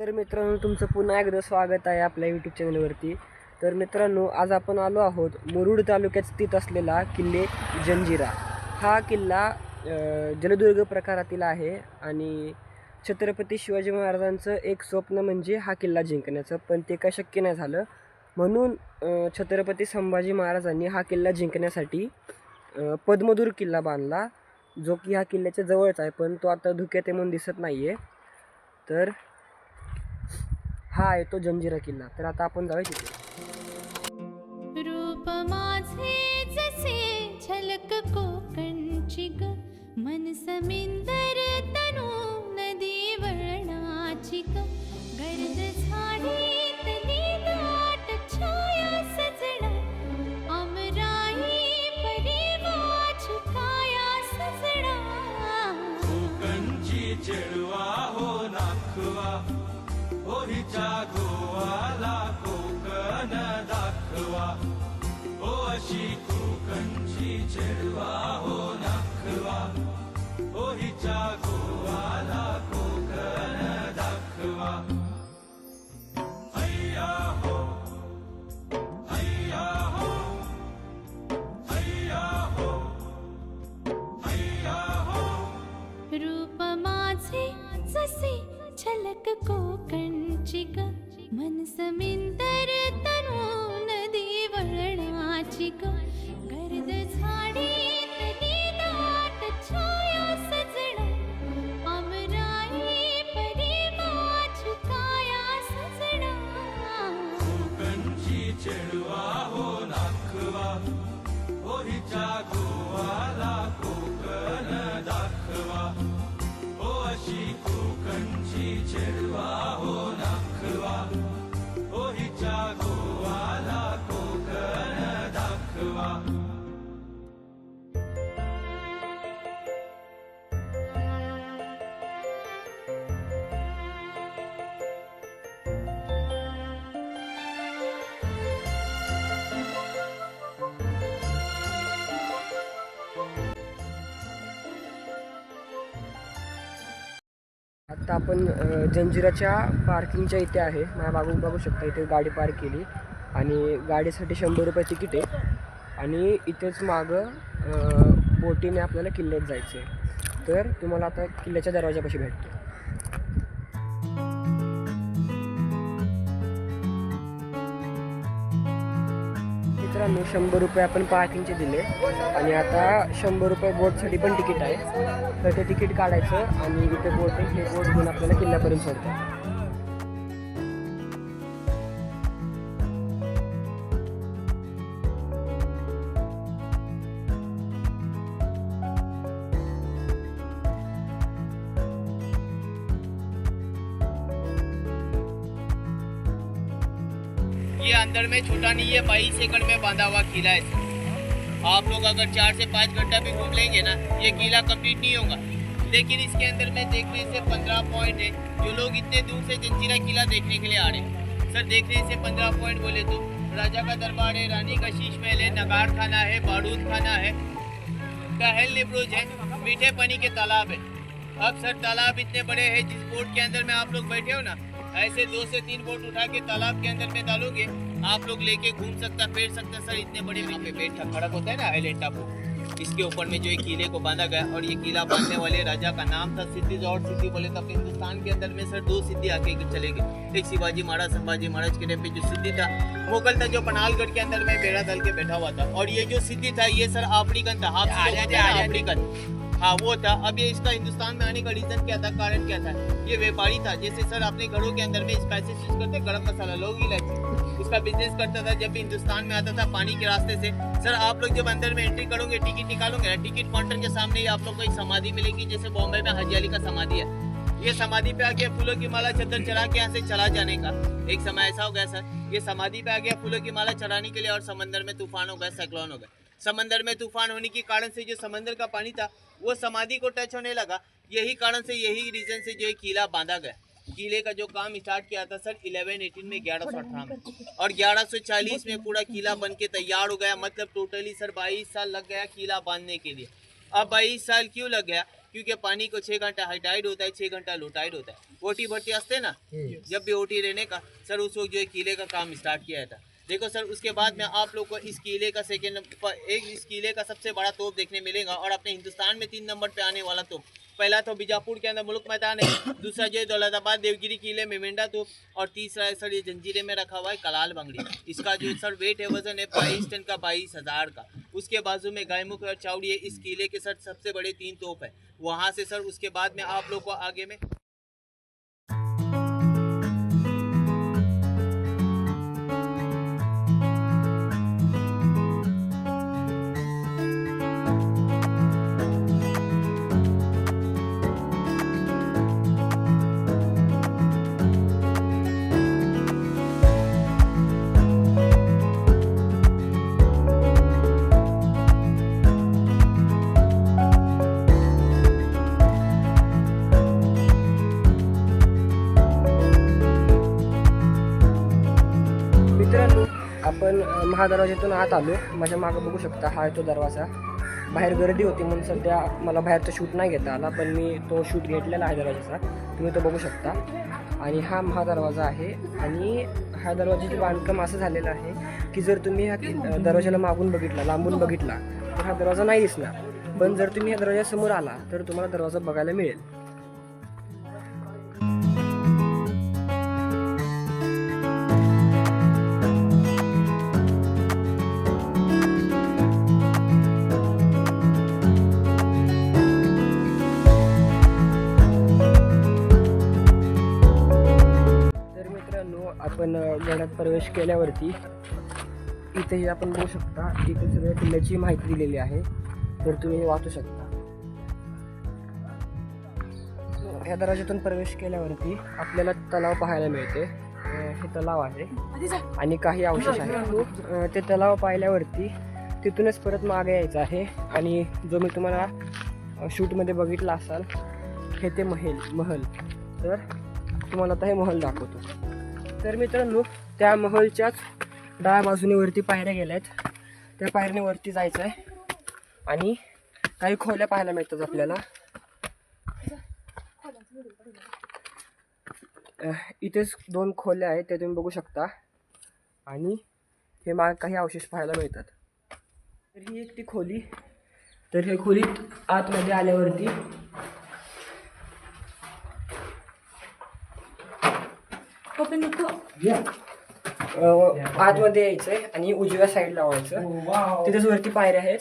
तर मित्रांनो तुमचं पुन्हा एकदा स्वागत आहे आपल्या यूट्यूब चॅनलवरती तर मित्रांनो आज आपण आलो आहोत मुरुड तालुक्यात स्थित असलेला किल्ले जंजिरा. हा किल्ला जलदुर्ग प्रकारातील आहे आणि छत्रपती शिवाजी महाराजांचं एक स्वप्न म्हणजे हा किल्ला जिंकण्याचं पण ते काय शक्य नाही झालं. म्हणून छत्रपती संभाजी महाराजांनी हा किल्ला जिंकण्यासाठी पद्मदूर किल्ला बांधला जो की ह्या किल्ल्याच्या जवळच आहे पण तो आता धुक्यात म्हणून दिसत नाही आहे तर हा आहे तो जंजिरा किल्ला. तर आता आपण जाऊया तिथे. रूप माझे जसे झलक कोकणची ग मन समिंदर हिच्या गोवाला कोकण दाखवा. हो अशी कोकणची चेडवा हो नाखवा. हो हिच्या गोवाला कोकण दाखवा. हैया हो हैया हो हैया हो हैया हो. रूप माझे जसे झलक को आता आपण जंजिराच्या पार्किंगच्या इथे आहे. माझ्या बागू बघू शकता इथे गाडी पार्क केली. आणि गाडीसाठी शंभर रुपये तिकीट आहे. आणि इथेच मागं बोटीने आपल्याला किल्ल्यात जायचं आहे तर तुम्हाला आता किल्ल्याच्या दरवाजापाशी भेटतो. मित्रांनो शंभर रुपये आपण पार्किंगचे दिले. आणि आता शंभर रुपये बोटसाठी पण तिकीट आहे. तर ते तिकीट काढायचं आणि इथे बोट हे बोट घेऊन आपल्याला किल्ल्यापर्यंत सोडतात. अंदर में छोटा नहीं है, बाईस एकड़ में बांधा हुआ किला है। आप लोग अगर चार से पाँच घंटा भी घूम लेंगे ना, ये किला कंप्लीट नहीं होगा। लेकिन इसके अंदर में देखने से पंद्रह पॉइंट है। जो लोग इतने दूर से जंजीरा किला देखने के लिए आ रहे हैं। सर, देखने से पंद्रह पॉइंट बोले तो। राजा का दरबार है, रानी का शीश महल है नगार खाना है बारूद खाना है। कहल निब्रुज है, मीठे पानी के तालाब है। अब सर, तालाब इतने बड़े हैं, जिस बोट के अंदर में आप लोग बैठे हो ना, ऐसे दो से तीन बोट उठा के तालाब के अंदर में डालोगे आप लोग लेके घूम सकता फिर सकता सर इतने बड़े यहाँ पे पेट खड़क होता है ना आइलैंड टापू इसके ऊपर में जो ये किले को बांधा गया और ये किला बांधने वाले राजा का नाम था सिद्धि और सिद्धि बोले तो अपने हिंदुस्तान के अंदर में सर दो सिद्धि आके चले गए। एक शिवाजी महाराज संभाजी महाराज के टाइम पे जो सिद्धि था मुगल था जो पनालगढ़ के अंदर में बेड़ा दल के बैठा हुआ था। और ये जो सिद्धि था ये सर अफ्रीकन था आप अफ्रीकन हाँ वो था। अब ये इसका हिंदुस्तान में आने का रीजन क्या था कारण क्या था? ये व्यापारी था जैसे सर अपने घरों के अंदर में स्पाइसेस यूज़ करते गरम मसाला लोग इलायची इसका बिज़नेस करता था, जब हिंदुस्तान में आता था पानी के रास्ते से। सर, आप लोग जब अंदर में एंट्री करोगे टिकट निकालोगे टिकट काउंटर के सामने ही आप लोग को एक समाधि मिलेगी, जैसे बॉम्बे में हजियाली का समाधि है। ये समाधि पे आ गया फूलों की माला चद्दर चढ़ा के यहाँ से चला जाने का। एक समय ऐसा हो गया, सर। ये समाधि पे आ गया फूलों की माला चढ़ाने के लिए और समंदर में तूफ़ान हो गया साइक्लोन हो गया। समंदर में तूफ़ान होने के कारण से जो समंदर का पानी था, वो समाधि को टच होने लगा। यही कारण से, यही रीजन से जो ये किला बांधा गया। किले का जो काम स्टार्ट किया था सर 11 18 में ग्यारह सौ अठारह में। और 1140 में पूरा किला बन के तैयार हो गया मतलब टोटली सर 22 साल लग गया किला बांधने के लिए। अब 22 साल क्यों लग गया? क्योंकि पानी को छः घंटा हाईटाइड होता है छः घंटा लोटाइड होता है। ओटी भर्ती हँसते ना? जब भी ओटी रहने का सर उस वक्त जो है किले का काम स्टार्ट किया था। देखो सर उसके बाद में आप लोग को इस किले का सेकेंड एक इस किले का सबसे बड़ा तोप देखने मिलेगा और अपने हिंदुस्तान में तीन नंबर पे आने वाला तोप। पहला तो बीजापुर के अंदर मुल्क मैदान है दूसरा जो है दौलताबाद देवगिरी किले में मेंढा तोप और तीसरा है सर ये जंजीरे में रखा हुआ है कलाल बंगड़ी। इसका जो सर वेट है वज़न है बाईस टन का बाईस हज़ार का। उसके बाजू में गायमुख और चावड़ी है इस किले के सर सबसे बड़े तीन तोप है। वहाँ से सर उसके बाद में आप लोग को आगे में हा दरवाज्यातून आत आलो. माझ्या मागं बघू शकता हा तो दरवाजा. बाहेर गर्दी होती म्हणून सध्या मला बाहेरचा शूट नाही घेता आला पण मी तो शूट घेतलेला आहे दरवाजाचा. तुम्ही तो बघू शकता. आणि हा महादरवाजा आहे. आणि हा दरवाजाचे बांधकाम असं झालेलं आहे की जर तुम्ही ह्या दरवाजाला मागून बघितला लांबून बघितला तर हा दरवाजा नाही दिसणार. पण जर तुम्ही ह्या दरवाजासमोर आला तर तुम्हाला दरवाजा बघायला मिळेल. आपण गडात प्रवेश केल्यावरती इथेही आपण बघू शकता इथे सगळ्या किल्ल्याची माहिती दिलेली आहे. तर तुम्ही वाचू शकता. ह्या दरवाज्यातून प्रवेश केल्यावरती आपल्याला तलाव पाहायला मिळते. हे तलाव आहे आणि काही अवशेष आहे ते तलाव पाहिल्यावरती तिथूनच परत मागे यायचं आहे. आणि जो मी तुम्हाला शूटमध्ये बघितला असाल हे ते महल महल. तर तुम्हाला आता हे महल दाखवतो. तर मित्रांनो त्या महलच्याच डाव्या बाजूने वरती पायऱ्या गेल्या आहेत त्या पायऱ्याने वरती जायचं आहे आणि काही खोल्या पाहायला मिळतात आपल्याला. इथेच दोन खोल्या आहेत त्या तुम्ही बघू शकता. आणि हे माग काही अवशेष पाहायला मिळतात. तर ही एक ती खोली. तर हे खोलीत आतमध्ये आल्यावरती आतमध्ये यायचंय आणि उजव्या साईडला व्हायचं तिथेच वरती पायऱ्या आहेत.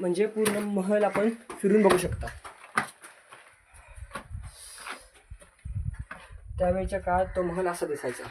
म्हणजे पूर्ण महल आपण फिरून बघू शकता. त्यावेळच्या काळात तो महल असा दिसायचा.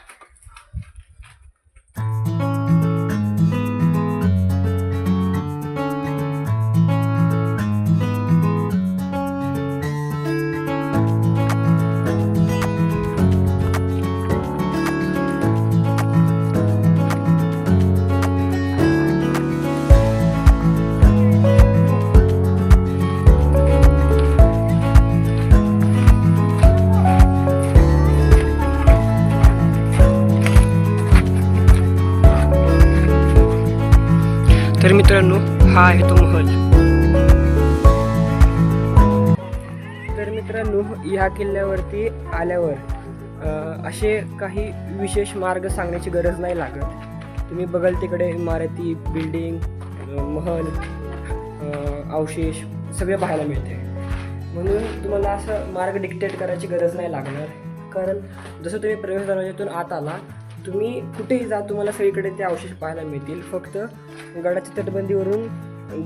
हा आहे तो महल तर मित्रांनो ह्या किल्ल्यावरती आल्यावर असे काही विशेष मार्ग सांगण्याची गरज नाही लागत. तुम्ही बघाल तिकडे इमारती बिल्डिंग महल अवशेष सगळे पाहायला मिळते. म्हणून तुम्हाला असं मार्ग डिक्टेट करायची गरज नाही लागणार. कारण जसं तुम्ही प्रवेश दरवाज्यातून आत आला तुम्ही कुठेही जा तुम्हाला सगळीकडे ते अवशेष पाहायला मिळतील. फक्त गडाच्या तटबंदीवरून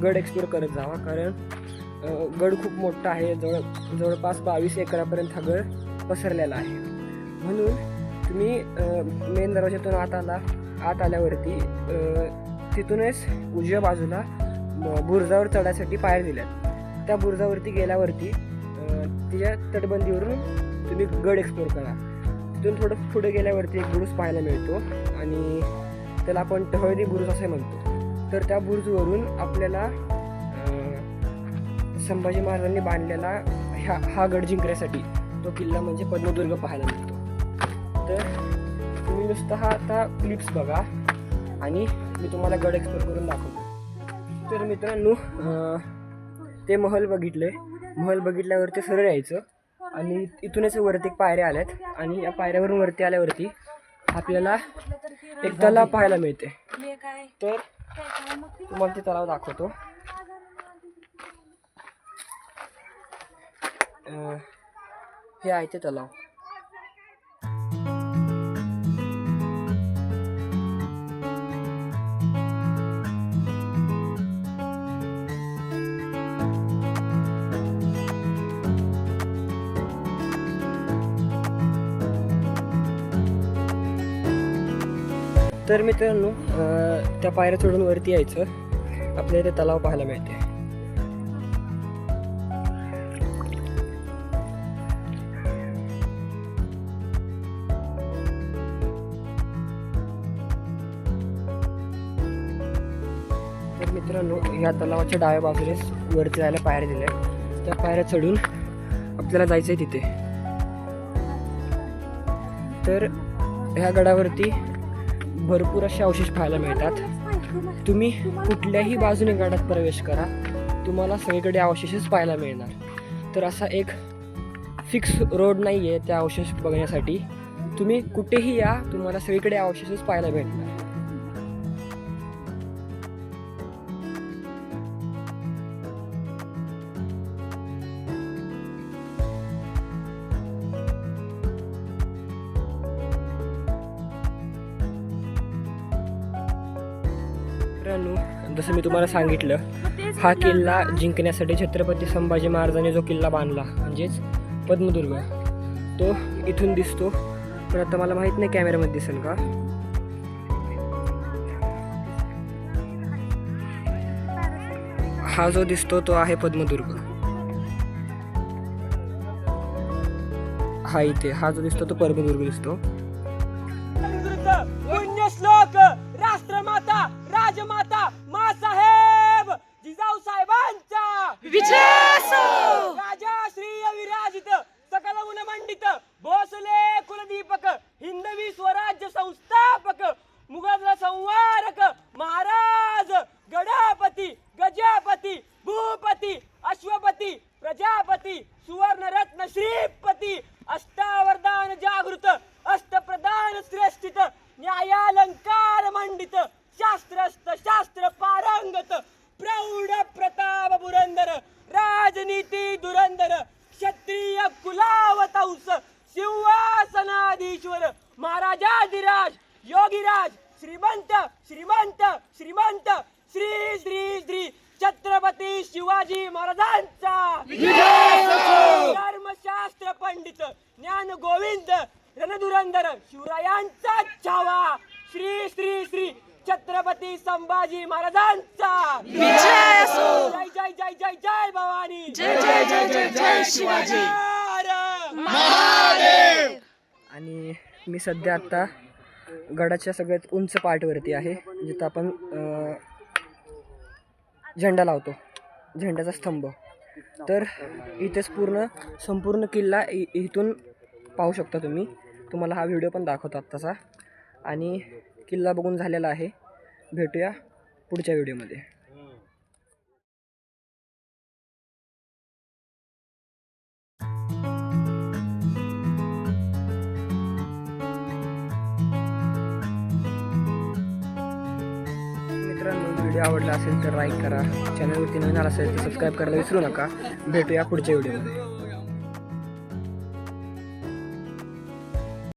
गड एक्सप्लोर करत जावा. कारण गड खूप मोठा आहे. जवळ जवळपास बावीस एकरापर्यंत हा गड पसरलेला आहे. म्हणून तुम्ही मेन दरवाज्यातून आत आला. आत आल्यावरती तिथूनच उजव्या बाजूला म- बुरुजावर चढायसाठी पायर दिल्यात. त्या बुरुजावरती गेल्यावरती तिच्या तटबंदीवरून तुम्ही गड एक्सप्लोर करा. तिथून थोडं पुढे गेल्यावरती एक बुरुज पाहायला मिळतो आणि त्याला आपण टहळदी बुरुज असे म्हणतो. तर त्या बुरुजवरून आपल्याला संभाजी महाराजांनी बांधलेला ह्या हा गड जिंकण्यासाठी तो किल्ला म्हणजे पद्मदुर्ग पाहायला मिळतो. तर तुम्ही नुसतं हा आता क्लिप्स बघा आणि मी तुम्हाला गड एक्सप्लोर करून दाखवतो. तर मित्रांनो ते महल बघितले महल बघितल्यावरती सरळ यायचं. आणि इथूनच वरती पायऱ्या आल्यात आणि या पायऱ्यावरून वरती आल्यावरती आपल्याला एक तलाव पाहायला मिळते. तर तुम्हाला ते तलाव दाखवतो. हे आहे ते तलाव. तर मित्रांनो त्या पायऱ्या चढून वरती यायचं. आपल्याला इथे तलाव पाहायला मिळते. तर मित्रांनो या तलावाच्या डाव्या बाजूनेच वरती जायला पायऱ्या दिल्या त्या पायऱ्या चढून आपल्याला जायचं आहे तिथे. तर ह्या गडावरती भरपूर असे अवशेष पाहायला मिळतात. तुम्ही कुठल्याही बाजूने गडात प्रवेश करा. तुम्हाला सगळीकडे अवशेषच पाहायला मिळणार. तर असा एक फिक्स रोड नाही आहे त्या अवशेष बघण्यासाठी. तुम्ही कुठेही या तुम्हाला सगळीकडे अवशेषच पाहायला भेटणार. मित्रांनो जसं मी तुम्हाला सांगितलं हा किल्ला जिंकण्यासाठी छत्रपती संभाजी महाराजांनी जो किल्ला बांधला म्हणजेच पद्मदुर्ग तो इथून दिसतो. पण आता मला माहीत नाही कॅमेऱ्यामध्ये दिसेल का? हा जो दिसतो तो आहे पद्मदुर्ग. हा इथे हा जो दिसतो तो पद्मदुर्ग दिसतो. जय जय जय जय जय शिवाजी आणि मी सध्या आत्ता गडाच्या सगळ्यात उंच पार्टवरती आहे जिथं आपण झेंडा लावतो झेंड्याचा स्तंभ. तर इथेच पूर्ण संपूर्ण किल्ला इ इथून पाहू शकता तुम्ही. तुम्हाला हा व्हिडिओ पण दाखवतो आत्ताचा आणि किल्ला बघून झालेला आहे. भेटूया पुढच्या व्हिडिओमध्ये. व्हिडिओ आवडला असेल तर लाईक करा. चॅनलवरती नवीन आला असेल तर सबस्क्राईब करायला विसरू नका. भेटूया पुढच्या व्हिडिओमध्ये